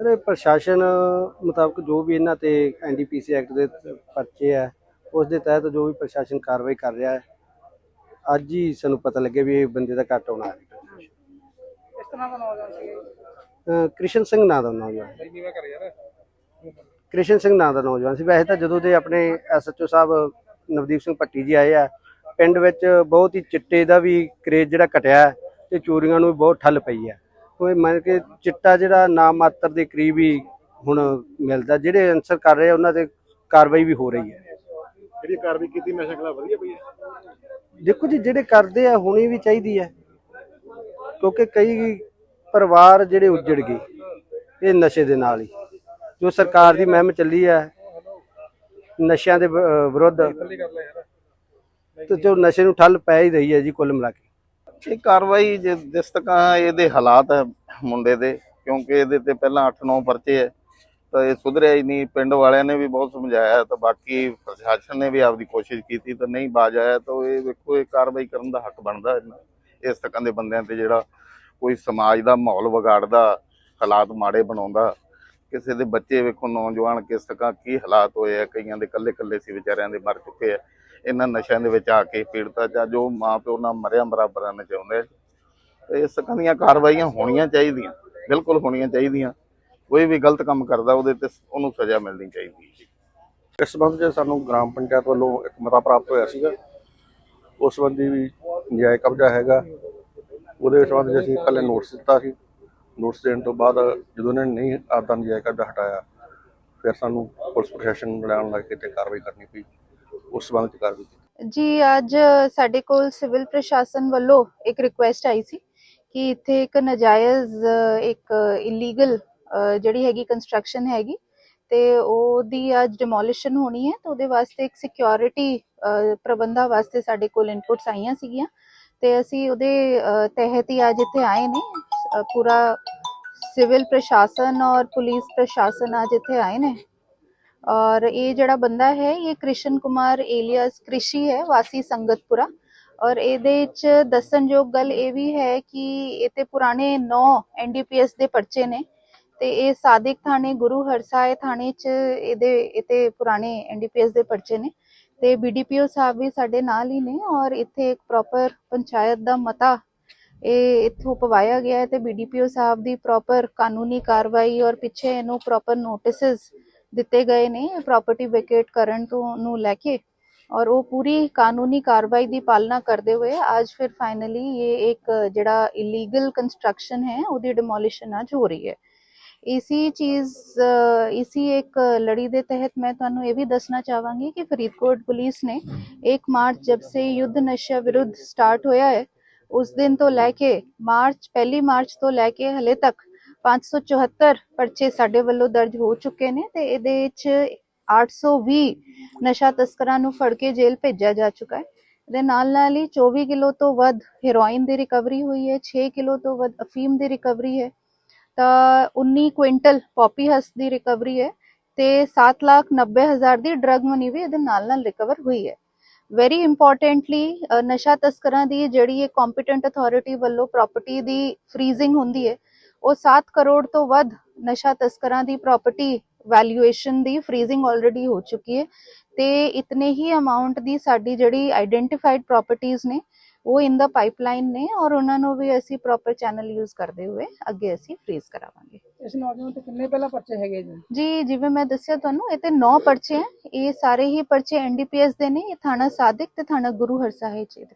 Sir ਪ੍ਰਸ਼ਾਸਨ ਮੁਤਾਬਕ ਜੋ ਵੀ ਇਹਨਾਂ ਤੇ ਐਨਡੀਪੀਸੀ ਐਕਟ ਦੇ ਪਰਚੇ ਹੈ ਉਸ ਦੇ ਤਹਿਤ ਜੋ ਵੀ ਪ੍ਰਸ਼ਾਸਨ ਕਾਰਵਾਈ ਕਰ ਰਿਹਾ ਹੈ ਅੱਜ ਹੀ ਸਾਨੂੰ ਪਤਾ ਲੱਗਿਆ ਵੀ ਇਹ ਬੰਦੇ ਦਾ ਘੱਟ ਹੋਣਾ ਹੈ। ਇਸ ਤਰ੍ਹਾਂ ਦਾ ਨੌਜਵਾਨ ਸੀ ਅਹ ਕ੍ਰਿਸ਼ਨ ਸਿੰਘ ਨਾਂ ਦਾ ਨੌਜਵਾਨ। ਕ੍ਰਿਸ਼ਨ ਸਿੰਘ ਨਾਂ ਦਾ ਨੌਜਵਾਨ ਸੀ। ਵੈਸੇ ਤਾਂ ਜਦੋਂ ਦੇ ਆਪਣੇ ਐਸਐਚਓ ਸਾਹਿਬ ਨਵਦੀਪ ਸਿੰਘ ਭੱਟੀ ਜੀ ਆਏ ਆ ਪਿੰਡ ਵਿੱਚ ਬਹੁਤ ਹੀ ਚਿੱਟੇ ਦਾ ਵੀ ਕਰੇਜ਼ ਜਿਹੜਾ ਘਟਿਆ ਤੇ ਚੋਰੀਆਂ ਨੂੰ ਵੀ ਬਹੁਤ ਠੱਲ ਪਈ ਹੈ। ਕੋਈ ਮੰਨ ਕੇ ਚਿੱਟਾ ਜਿਹੜਾ ਨਾਮ ਮਾਤਰ ਦੇ ਕਰੀਬ ਹੀ ਹੁਣ ਮਿਲਦਾ ਜਿਹੜੇ ਅਨਸਰ ਕਰ ਰਹੇ ਉਹਨਾਂ ਤੇ ਕਾਰਵਾਈ ਵੀ ਹੋ ਰਹੀ ਹੈ। ਜਿਹੜੀ ਕਾਰਵਾਈ ਕੀਤੀ ਨਸ਼ਾ ਖਿਲਾਫ ਵਧੀਆ ਪਈ ਹੈ? ਦੇਖੋ ਜੀ ਜਿਹੜੇ ਕਰਦੇ ਆ ਹੋਣੀ ਵੀ ਚਾਹੀਦੀ ਹੈ ਕਿਉਂਕਿ ਕਈ ਪਰਿਵਾਰ ਜਿਹੜੇ ਉੱਜੜ ਗਏ ਇਹ ਨਸ਼ੇ ਦੇ ਨਾਲ ਹੀ। ਜੋ ਸਰਕਾਰ ਦੀ ਮੁਹਿੰਮ ਚੱਲੀ ਹੈ ਨਸ਼ਿਆਂ ਦੇ ਵਿਰੁੱਧ ਤੇ ਜੋ ਨਸ਼ੇ ਨੂੰ ਠੱਲ ਪੈ ਹੀ ਰਹੀ ਹੈ ਜੀ ਕੁੱਲ ਮਿਲਾ ਕੇ। ਇਹ ਕਾਰਵਾਈ ਜੇ ਜਿਸ ਤੱਕਾਂ ਇਹਦੇ ਹਾਲਾਤ ਹੈ ਮੁੰਡੇ ਦੇ, ਕਿਉਂਕਿ ਇਹਦੇ ਤੇ ਪਹਿਲਾਂ 8-9 ਪਰਚੇ ਹੈ, ਤਾਂ ਇਹ ਸੁਧਰਿਆ ਹੀ ਨਹੀਂ, ਪਿੰਡ ਵਾਲਿਆਂ ਨੇ ਵੀ ਬਹੁਤ ਸਮਝਾਇਆ, ਤਾਂ ਬਾਕੀ ਪ੍ਰਸ਼ਾਸਨ ਨੇ ਵੀ ਆਪਦੀ ਕੋਸ਼ਿਸ਼ ਕੀਤੀ, ਤਾਂ ਨਹੀਂ ਬਾਜ ਆਇਆ, ਤਾਂ ਇਹ ਵੇਖੋ, ਇਹ ਕਾਰਵਾਈ ਕਰਨ ਦਾ ਹੱਕ ਬਣਦਾ ਇਸ ਤਰ੍ਹਾਂ ਦੇ ਬੰਦਿਆਂ ਤੇ ਜਿਹੜਾ ਕੋਈ ਸਮਾਜ ਦਾ ਮਾਹੌਲ ਵਿਗਾੜਦਾ, ਹਾਲਾਤ ਮਾੜੇ ਬਣਾਉਂਦਾ ਕਿਸੇ ਦੇ ਬੱਚੇ ਵੇਖੋ, ਨੌਜਵਾਨ ਕਿਸ ਤਰ੍ਹਾਂ ਕੀ ਹਾਲਾਤ ਹੋਏ ਆ, ਕਈਆਂ ਦੇ ਕੱਲੇ ਕੱਲੇ ਸੀ, ਵਿਚਾਰਿਆਂ ਦੇ ਮਰ ਚੁੱਕੇ ਆ। ਇਹਨਾਂ ਨਸ਼ਿਆਂ ਦੇ ਵਿੱਚ ਆ ਕੇ ਪੀੜਤਾ ਜਾਂ ਜੋ ਮਾਂ ਪਿਓ ਨਾਲ ਮਰਿਆ ਬਰਾਬਰਾਂ ਨੇ ਚਾਹੁੰਦੇ ਇਸ ਤਰ੍ਹਾਂ ਦੀਆਂ ਕਾਰਵਾਈਆਂ ਹੋਣੀਆਂ ਚਾਹੀਦੀਆਂ, ਬਿਲਕੁਲ ਹੋਣੀਆਂ ਚਾਹੀਦੀਆਂ। ਕੋਈ ਵੀ ਗਲਤ ਕੰਮ ਕਰਦਾ, ਉਹਦੇ ਤੇ ਉਹਨੂੰ ਸਜ਼ਾ ਮਿਲਣੀ ਚਾਹੀਦੀ ਹੈ ਇਸ ਸੰਬੰਧ 'ਚ ਸਾਨੂੰ ਗ੍ਰਾਮ ਪੰਚਾਇਤ ਵੱਲੋਂ ਇੱਕ ਮਤਾ ਪ੍ਰਾਪਤ ਹੋਇਆ ਸੀਗਾ। ਉਸ ਸੰਬੰਧੀ ਵੀ ਨਜਾਇਜ਼ ਕਬਜ਼ਾ ਹੈਗਾ। ਉਹਦੇ ਸੰਬੰਧ 'ਚ ਅਸੀਂ ਪਹਿਲੇ ਨੋਟਿਸ ਦਿੱਤਾ ਸੀ। ਨੋਟਿਸ ਦੇਣ ਤੋਂ ਬਾਅਦ ਜਦੋਂ ਇਹਨਾਂ ਨੇ ਨਹੀਂ ਆਪਦਾ ਨਜਾਇਜ਼ ਕਬਜ਼ਾ ਹਟਾਇਆ, ਫਿਰ ਸਾਨੂੰ ਪੁਲਿਸ ਪ੍ਰਸ਼ਾਸਨ ਲੈਣ ਲੱਗ ਕੇ ਤੇ ਕਾਰਵਾਈ ਕਰਨੀ ਪਈ। ਉਸ ਸੰਬੰਧ 'ਚ ਕਾਰਵਾਈ ਕੀਤੀ। ਜੀ, ਅੱਜ ਸਾਡੇ ਕੋਲ ਸਿਵਲ ਪ੍ਰਸ਼ਾਸਨ ਵੱਲੋਂ ਇੱਕ ਰਿਕੁਐਸਟ ਆਈ ਸੀ ਕਿ ਇੱਥੇ ਇੱਕ ਨਜਾਇਜ਼, ਇੱਕ ਇਲੀਗਲ ਜਿਹੜੀ ਹੈਗੀ ਕੰਸਟਰਕਸ਼ਨ ਹੈਗੀ ਤੇ ਉਹਦੀ ਅੱਜ ਡਿਮੋਲੀਸ਼ਨ ਹੋਣੀ ਹੈ ਤੇ ਉਹਦੇ ਵਾਸਤੇ ਇੱਕ ਸਿਕਿਉਰਿਟੀ ਪ੍ਰਬੰਧਾਂ ਵਾਸਤੇ ਸਾਡੇ ਕੋਲ ਇਨਪੁਟਸ ਆਈਆਂ ਸੀਗੀਆਂ ਤੇ ਅਸੀਂ ਉਹਦੇ ਤਹਿਤ ਹੀ ਅੱਜ ਇੱਥੇ ਆਏ ਨੇ। ਪੂਰਾ ਸਿਵਲ ਪ੍ਰਸ਼ਾਸਨ ਔਰ ਪੁਲਿਸ ਪ੍ਰਸ਼ਾਸਨ ਅੱਜ ਇੱਥੇ ਆਏ ਨੇ ਔਰ ਇਹ ਜਿਹੜਾ ਬੰਦਾ ਹੈ ਇਹ ਕ੍ਰਿਸ਼ਨ ਕੁਮਾਰ ਏਲੀਅਸ ਕ੍ਰਿਸ਼ੀ ਹੈ ਵਾਸੀ ਸੰਗਤਪੁਰਾ ਔਰ ਇਹਦੇ ਵਿੱਚ ਦੱਸਣਯੋਗ ਗੱਲ ਇਹ ਵੀ ਹੈ ਕਿ ਇਤੇ ਪੁਰਾਣੇ 9 ਐਨਡੀਪੀਐਸ ਦੇ ਪਰਚੇ ਨੇ ਤੇ ਇਹ ਸਾਦਿਕ ਥਾਣੇ ਗੁਰੂ ਹਰਸਾਏ ਥਾਣੇ 'ਚ ਇਹਦੇ ਇਤੇ ਪੁਰਾਣੇ ਐਨਡੀਪੀਐਸ ਦੇ ਪਰਚੇ ਨੇ ਤੇ ਬੀਡੀਪੀਓ ਸਾਹਿਬ ਵੀ ਸਾਡੇ ਨਾਲ ਹੀ ਨੇ ਔਰ ਇੱਥੇ ਇੱਕ ਪ੍ਰੋਪਰ ਪੰਚਾਇਤ ਦਾ ਮਤਾ ਇਹ ਇੱਥੋਂ ਪਵਾਇਆ ਗਿਆ ਹੈ ਤੇ ਬੀਡੀਪੀਓ ਸਾਹਿਬ ਦੀ ਪ੍ਰੋਪਰ ਕਾਨੂੰਨੀ ਕਾਰਵਾਈ ਔਰ ਪਿੱਛੇ ਇਹਨੂੰ ਪ੍ਰੋਪਰ ਨੋਟਿਸਸ ਦਿੱਤੇ ਗਏ ਨੇ ਪ੍ਰਾਪਰਟੀ ਵੈਕੇਟ ਕਰਨ ਤੋਂ ਨੂੰ ਲੈ ਕੇ ਔਰ ਉਹ ਪੂਰੀ ਕਾਨੂੰਨੀ ਕਾਰਵਾਈ ਦੀ ਪਾਲਣਾ ਕਰਦੇ ਹੋਏ ਅੱਜ ਫਿਰ ਫਾਈਨਲੀ ਇਹ ਇੱਕ ਜਿਹੜਾ ਇਲੀਗਲ ਕੰਸਟਰਕਸ਼ਨ ਹੈ, ਉਹਦੀ ਡਿਮੋਲਿਸ਼ਨ ਅੱਜ ਹੋ ਰਹੀ ਹੈ। ਇਸੀ ਚੀਜ਼, ਇਸੀ ਇੱਕ ਲੜੀ ਦੇ ਤਹਿਤ ਮੈਂ ਤੁਹਾਨੂੰ ਇਹ ਵੀ ਦੱਸਣਾ ਚਾਹਾਂਗੀ ਕਿ ਫਰੀਦਕੋਟ ਪੁਲਿਸ ਨੇ 1 ਮਾਰਚ ਜਬ ਸੇ ਯੁੱਧ ਨਸ਼ਾ ਵਿਰੁੱਧ ਸਟਾਰਟ ਹੋਇਆ ਹੈ ਉਸ ਦਿਨ ਤੋਂ ਲੈ ਕੇ ਮਾਰਚ, ਪਹਿਲੀ ਮਾਰਚ ਤੋਂ ਲੈ ਕੇ ਹਲੇ ਤੱਕ 574 ਪਰਚੇ ਸਾਡੇ ਵੱਲੋਂ ਦਰਜ ਹੋ ਚੁੱਕੇ ਨੇ ਤੇ ਇਹਦੇ ਵਿੱਚ 820 ਨਸ਼ਾ ਤਸਕਰਾਂ ਨੂੰ ਫੜ ਕੇ ਜੇਲ੍ਹ ਭੇਜਿਆ ਜਾ ਚੁੱਕਾ ਹੈ। ਦੇ ਨਾਲ ਨਾਲ ਹੀ 24 ਕਿਲੋ ਤੋਂ ਵੱਧ ਹੀਰੋਇਨ ਦੀ ਰਿਕਵਰੀ ਹੋਈ ਹੈ 6 ਕਿਲੋ ਤੋਂ ਵੱਧ ਅਫੀਮ ਦੀ ਰਿਕਵਰੀ ਹੈ, ਤਾਂ 19 ਕੁਇੰਟਲ ਪੌਪੀ ਹਸ ਦੀ ਰਿਕਵਰੀ ਹੈ ਤੇ 7 ਲੱਖ 90 ਹਜ਼ਾਰ ਦੀ ਡਰੱਗ ਮਨੀ ਵੀ ਇਹਦੇ ਨਾਲ ਨਾਲ ਰਿਕਵਰ ਹੋਈ ਹੈ। ਵੈਰੀ ਇੰਪੋਰਟੈਂਟਲੀ ਨਸ਼ਾ ਤਸਕਰਾਂ ਦੀ ਜਿਹੜੀ ਇਹ ਕੰਪੀਟੈਂਟ ਅਥਾਰਟੀ ਵੱਲੋਂ ਪ੍ਰਾਪਰਟੀ ਦੀ ਫ੍ਰੀਜ਼ਿੰਗ ਹੁੰਦੀ ਹੈ, ਉਹ 7 ਕਰੋੜ ਤੋਂ ਵੱਧ ਨਸ਼ਾ ਤਸਕਰਾਂ ਦੀ ਪ੍ਰਾਪਰਟੀ ਵੈਲਿਊਏਸ਼ਨ ਦੀ ਫ੍ਰੀਜ਼ਿੰਗ ਆਲਰੇਡੀ ਹੋ ਚੁੱਕੀ ਹੈ। ਤੇ ਇਤਨੇ ਹੀ ਅਮਾਉਂਟ ਦੀ ਸਾਡੀ ਜਿਹੜੀ ਆਈਡੈਂਟੀਫਾਈਡ ਪ੍ਰਾਪਰਟੀਆਂ ਨੇ, ਉਹ ਇਨ ਦਾ ਪਾਈਪਲਾਈਨ ਨੇ ਔਰ ਉਹਨਾਂ ਨੂੰ ਵੀ ਅਸੀਂ ਪ੍ਰੋਪਰ ਚੈਨਲ ਯੂਜ਼ ਕਰਦੇ ਹੋਏ ਅੱਗੇ ਅਸੀਂ ਫ੍ਰੀਜ਼ ਕਰਾਵਾਂਗੇ। ਇਸ ਨੌਜਵਾਨ ਤੇ ਕਿੰਨੇ ਪਹਿਲਾਂ ਪਰਚੇ ਹੈਗੇ ਜੀ? ਜੀ, ਜਿਵੇਂ ਮੈਂ ਦੱਸਿਆ ਤੁਹਾਨੂੰ, ਇਹ ਤੇ 9 ਪਰਚੇ ਹੈ। ਇਹ ਸਾਰੇ ਹੀ ਪਰਚੇ ਐਨਡੀਪੀਐਸ ਦੇ ਨੇ, ਇਹ ਥਾਣਾ ਸਾਦਿਕ ਤੇ ਥਾਣਾ ਗੁਰੂ ਹਰ ਸਾਹਿਬ ਜੀ ਦੇ।